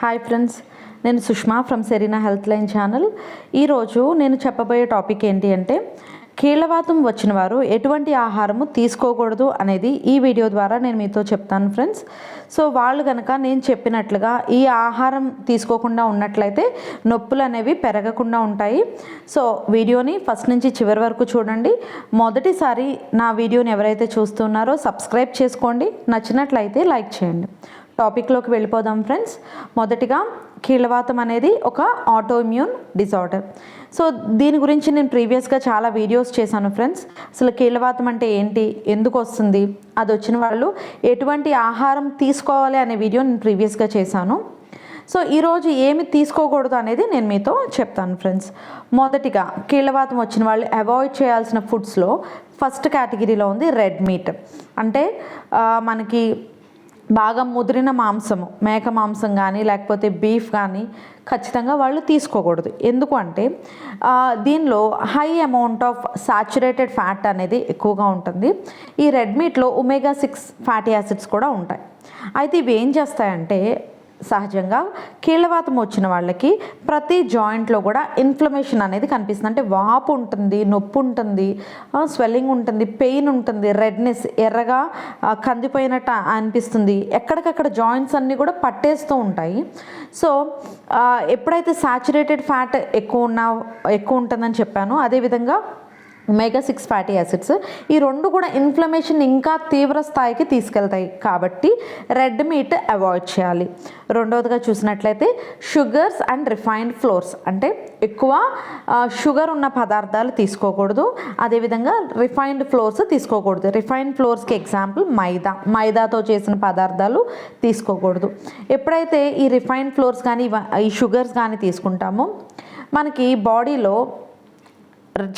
Hi friends నేను Sushma from Serena health line channel ఈరోజు నేను చెప్పబోయే టాపిక్ ఏంటి అంటే కీళ్ళవాతం వచ్చిన వారు ఎటువంటి ఆహారము తీసుకోకూడదు అనేది ఈ వీడియో ద్వారా నేను మీతో చెప్తాను ఫ్రెండ్స్ సో వాళ్ళు కనుక నేను చెప్పినట్లుగా ఈ ఆహారం తీసుకోకుండా ఉన్నట్లయితే నొప్పులు అనేవి పెరగకుండా ఉంటాయి. సో వీడియోని ఫస్ట్ నుంచి చివరి వరకు చూడండి. మొదటిసారి నా వీడియోని ఎవరైతే చూస్తున్నారో సబ్స్క్రైబ్ చేసుకోండి. నచ్చినట్లయితే లైక్ చేయండి. టాపిక్లోకి వెళ్ళిపోదాం ఫ్రెండ్స్. మొదటిగా కీళ్ళవాతం అనేది ఒక ఆటోఇమ్యూన్ డిజార్డర్ సో దీని గురించి నేను ప్రీవియస్గా చాలా వీడియోస్ చేశాను ఫ్రెండ్స్. అసలు కీళ్ళవాతం అంటే ఏంటి? ఎందుకు వస్తుంది? అది వచ్చిన వాళ్ళు ఎటువంటి ఆహారం తీసుకోవాలి అనే వీడియో నేను ప్రీవియస్గా చేశాను. సో ఈరోజు ఏమి తీసుకోకూడదు అనేది నేను మీతో చెప్తాను ఫ్రెండ్స్. మొదటిగా కీళ్ళవాతం వచ్చిన వాళ్ళు అవాయిడ్ చేయాల్సిన ఫుడ్స్లో ఫస్ట్ కేటగిరీలో ఉంది రెడ్ మీట్ అంటే మనకి బాగా ముదిరిన మాంసము మేక మాంసం కానీ లేకపోతే బీఫ్ కానీ ఖచ్చితంగా వాళ్ళు తీసుకోకూడదు. ఎందుకు అంటే దీనిలో high amount of saturated fat అనేది ఎక్కువగా ఉంటుంది. ఈ రెడ్ మీట్లో ఒమేగా సిక్స్ ఫ్యాటీ యాసిడ్స్ కూడా ఉంటాయి. అయితే ఇవి ఏం చేస్తాయంటే సహజంగా కీళ్ళవాతం వచ్చిన వాళ్ళకి ప్రతి జాయింట్లో కూడా ఇన్ఫ్లమేషన్ అనేది కనిపిస్తుంది. అంటే వాపు ఉంటుంది నొప్పి ఉంటుంది స్వెల్లింగ్ ఉంటుంది పెయిన్ ఉంటుంది రెడ్నెస్ ఎర్రగా కందిపోయినట్టు అనిపిస్తుంది. ఎక్కడికక్కడ జాయింట్స్ అన్నీ కూడా పట్టేస్తూ ఉంటాయి. సో ఎప్పుడైతే సాచురేటెడ్ ఫ్యాట్ ఎక్కువ ఉన్న ఎక్కువ ఉంటుందని చెప్పాను అదేవిధంగా ఒమేగా సిక్స్ ఫ్యాటీ యాసిడ్స్ ఈ రెండు కూడా ఇన్ఫ్లమేషన్ ఇంకా తీవ్ర స్థాయికి తీసుకెళ్తాయి. కాబట్టి రెడ్ మీట్ అవాయిడ్ చేయాలి. రెండవదిగా చూసినట్లయితే షుగర్స్ అండ్ రిఫైన్డ్ ఫ్లోర్స్ అంటే ఎక్కువ షుగర్ ఉన్న పదార్థాలు తీసుకోకూడదు. అదేవిధంగా రిఫైన్డ్ ఫ్లోర్స్ తీసుకోకూడదు. రిఫైన్డ్ ఫ్లోర్స్కి ఎగ్జాంపుల్ మైదా. మైదాతో చేసిన పదార్థాలు తీసుకోకూడదు. ఎప్పుడైతే ఈ రిఫైన్డ్ ఫ్లోర్స్ కానీ ఈ షుగర్స్ కానీ తీసుకుంటామో మనకి బాడీలో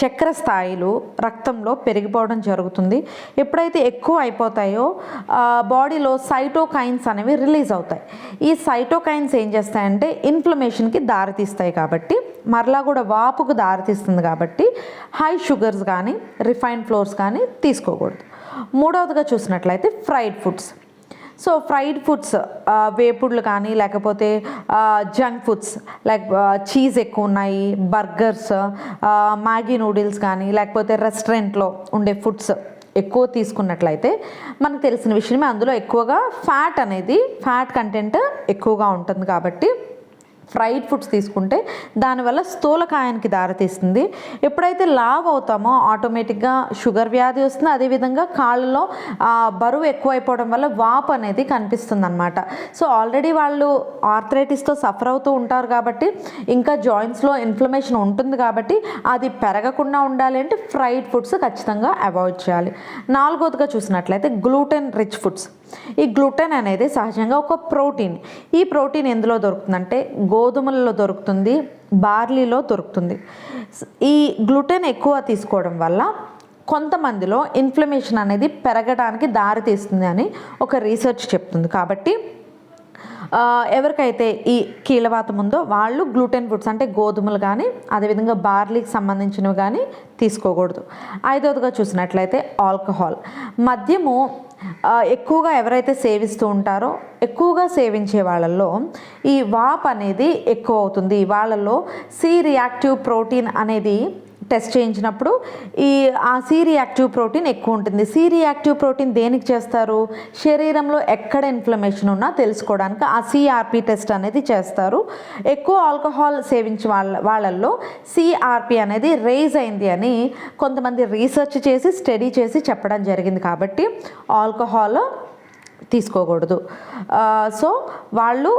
చక్కెర స్థాయిలు రక్తంలో పెరిగిపోవడం జరుగుతుంది. ఎప్పుడైతే ఎక్కువ అయిపోతాయో బాడీలో సైటోకైన్స్ అనేవి రిలీజ్ అవుతాయి. ఈ సైటోకైన్స్ ఏం చేస్తాయంటే ఇన్ఫ్లమేషన్కి దారితీస్తాయి కాబట్టి మరలా కూడా వాపుకు దారితీస్తుంది కాబట్టి హై షుగర్స్ కానీ రిఫైన్డ్ ఫ్లోర్స్ కానీ తీసుకోకూడదు. మూడవదిగా చూసినట్లయితే fried foods. So fried foods వేపుడులు కానీ లేకపోతే జంక్ ఫుడ్స్ లైక్ చీజ్ ఎక్కువ ఉన్నాయి బర్గర్స్ మ్యాగీ నూడిల్స్ కానీ లేకపోతే రెస్టారెంట్లో ఉండే ఫుడ్స్ ఎక్కువ తీసుకున్నట్లయితే మనకు తెలిసిన విషయమే అందులో ఎక్కువగా ఫ్యాట్ అనేది ఫ్యాట్ కంటెంట్ ఎక్కువగా ఉంటుంది కాబట్టి ఫ్రైడ్ ఫుడ్స్ తీసుకుంటే దానివల్ల స్థూలకాయానికి దారితీస్తుంది. ఎప్పుడైతే లావ్ అవుతామో ఆటోమేటిక్గా షుగర్ వ్యాధి వస్తుంది. అదేవిధంగా కాళ్ళలో బరువు ఎక్కువైపోవడం వల్ల వాపు అనేది కనిపిస్తుంది అనమాట సో ఆల్రెడీ వాళ్ళు ఆర్థరైటిస్తో సఫర్ అవుతూ ఉంటారు కాబట్టి ఇంకా జాయింట్స్లో ఇన్ఫ్లమేషన్ ఉంటుంది కాబట్టి అది పెరగకుండా ఉండాలి అంటే ఫ్రైడ్ ఫుడ్స్ ఖచ్చితంగా అవాయిడ్ చేయాలి. నాలుగోదిగా చూసినట్లయితే గ్లూటెన్ రిచ్ ఫుడ్స్. ఈ గ్లూటెన్ అనేది సహజంగా ఒక ప్రోటీన్. ఈ ప్రోటీన్ ఎందులో దొరుకుతుందంటే గోధుమలలో దొరుకుతుంది బార్లీలో దొరుకుతుంది. ఈ గ్లూటెన్ ఎక్కువ తీసుకోవడం వల్ల కొంతమందిలో ఇన్ఫ్లమేషన్ అనేది పెరగడానికి దారితీస్తుంది అని ఒక రీసెర్చ్ చెప్తుంది. కాబట్టి ఎవరికైతే ఈ కీలవాతం ఉందో వాళ్ళు గ్లూటెన్ ఫుడ్స్ అంటే గోధుమలు కానీ అదేవిధంగా బార్లీకి సంబంధించినవి కానీ తీసుకోకూడదు. ఐదవదిగా చూసినట్లయితే ఆల్కహాల్. మద్యము ఎక్కువగా ఎవరైతే సేవిస్తూ ఉంటారో ఎక్కువగా సేవించే వాళ్ళల్లో ఈ వాప్ అనేది ఎక్కువ అవుతుంది. వాళ్ళల్లో సి రియాక్టివ్ ప్రోటీన్ అనేది టెస్ట్ చేయించినప్పుడు ఈ ఆ సి రియాక్టివ్ ప్రోటీన్ ఎక్కువ ఉంటుంది. సి రియాక్టివ్ ప్రోటీన్ దేనికి చేస్తారు? శరీరంలో ఎక్కడ ఇన్ఫ్లమేషన్ ఉన్నా తెలుసుకోవడానికి ఆ సిఆర్పి టెస్ట్ అనేది చేస్తారు. ఎక్కువ ఆల్కహాల్ సేవించే వాళ్ళ వాళ్ళల్లో సిఆర్పి అనేది రేజ్ అయింది అని కొంతమంది రీసెర్చ్ చేసి స్టడీ చేసి చెప్పడం జరిగింది కాబట్టి ఆల్కహాల్ తీసుకోకూడదు. సో వాళ్ళు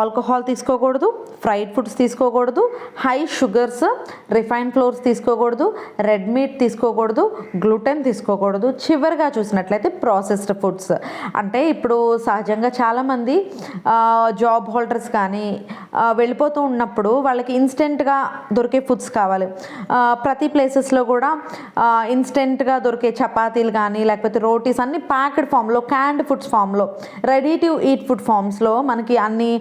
ఆల్కహాల్ తీసుకోకూడదు ఫ్రైడ్ ఫుడ్స్ తీసుకోకూడదు హై షుగర్స్ రిఫైన్ ఫ్లోర్స్ తీసుకోకూడదు రెడ్ మీట్ తీసుకోకూడదు గ్లూటెన్ తీసుకోకూడదు. చివరిగా చూసినట్లయితే ప్రాసెస్డ్ ఫుడ్స్. అంటే ఇప్పుడు సహజంగా చాలామంది జాబ్ హోల్డర్స్ కానీ వెళ్ళిపోతూ ఉన్నప్పుడు వాళ్ళకి ఇన్స్టెంట్గా దొరికే ఫుడ్స్ కావాలి. ప్రతి ప్లేసెస్లో కూడా ఇన్స్టెంట్గా దొరికే చపాతీలు కానీ లేకపోతే రోటీస్ అన్ని ప్యాక్డ్ ఫామ్లో క్యాండ్ ఫుడ్స్ ఫామ్లో రెడీ టు ఈట్ ఫుడ్ ఫామ్స్లో మనకి అన్ని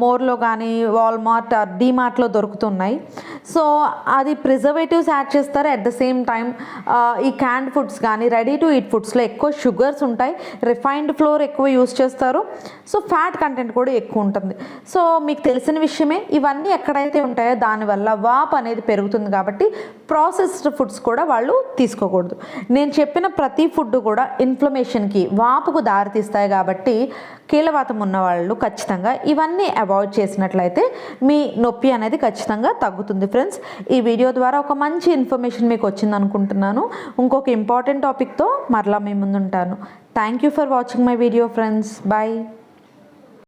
మోర్లో కానీ వాల్మార్ట్ డీమార్ట్లో దొరుకుతున్నాయి. సో అది ప్రిజర్వేటివ్స్ యాడ్ చేస్తారు. అట్ ద సేమ్ టైం ఈ క్యాండ్ ఫుడ్స్ కానీ రెడీ టు ఈట్ ఫుడ్స్లో ఎక్కువ షుగర్స్ ఉంటాయి. రిఫైన్డ్ ఫ్లోర్ ఎక్కువ యూస్ చేస్తారు. సో ఫ్యాట్ కంటెంట్ కూడా ఎక్కువ ఉంటుంది. సో మీకు తెలిసిన విషయమే ఇవన్నీ ఎక్కడైతే ఉంటాయో దానివల్ల వాప్ అనేది పెరుగుతుంది కాబట్టి ప్రాసెస్డ్ ఫుడ్స్ కూడా వాళ్ళు తీసుకోకూడదు. నేను చెప్పిన ప్రతి ఫుడ్ కూడా ఇన్ఫ్లమేషన్కి వాపుకు దారితీస్తాయి కాబట్టి కీలవాతం ఉన్న వాళ్ళు ఖచ్చితంగా ఇవన్నీ అవాయిడ్ చేసినట్లయితే మీ నొప్పి అనేది ఖచ్చితంగా తగ్గుతుంది ఫ్రెండ్స్ ఈ వీడియో ద్వారా ఒక మంచి ఇన్ఫర్మేషన్ మీకు వచ్చింది అనుకుంటున్నాను. ఇంకొక ఇంపార్టెంట్ టాపిక్తో మరలా మీ ముందుంటాను. Thank you for watching my video friends bye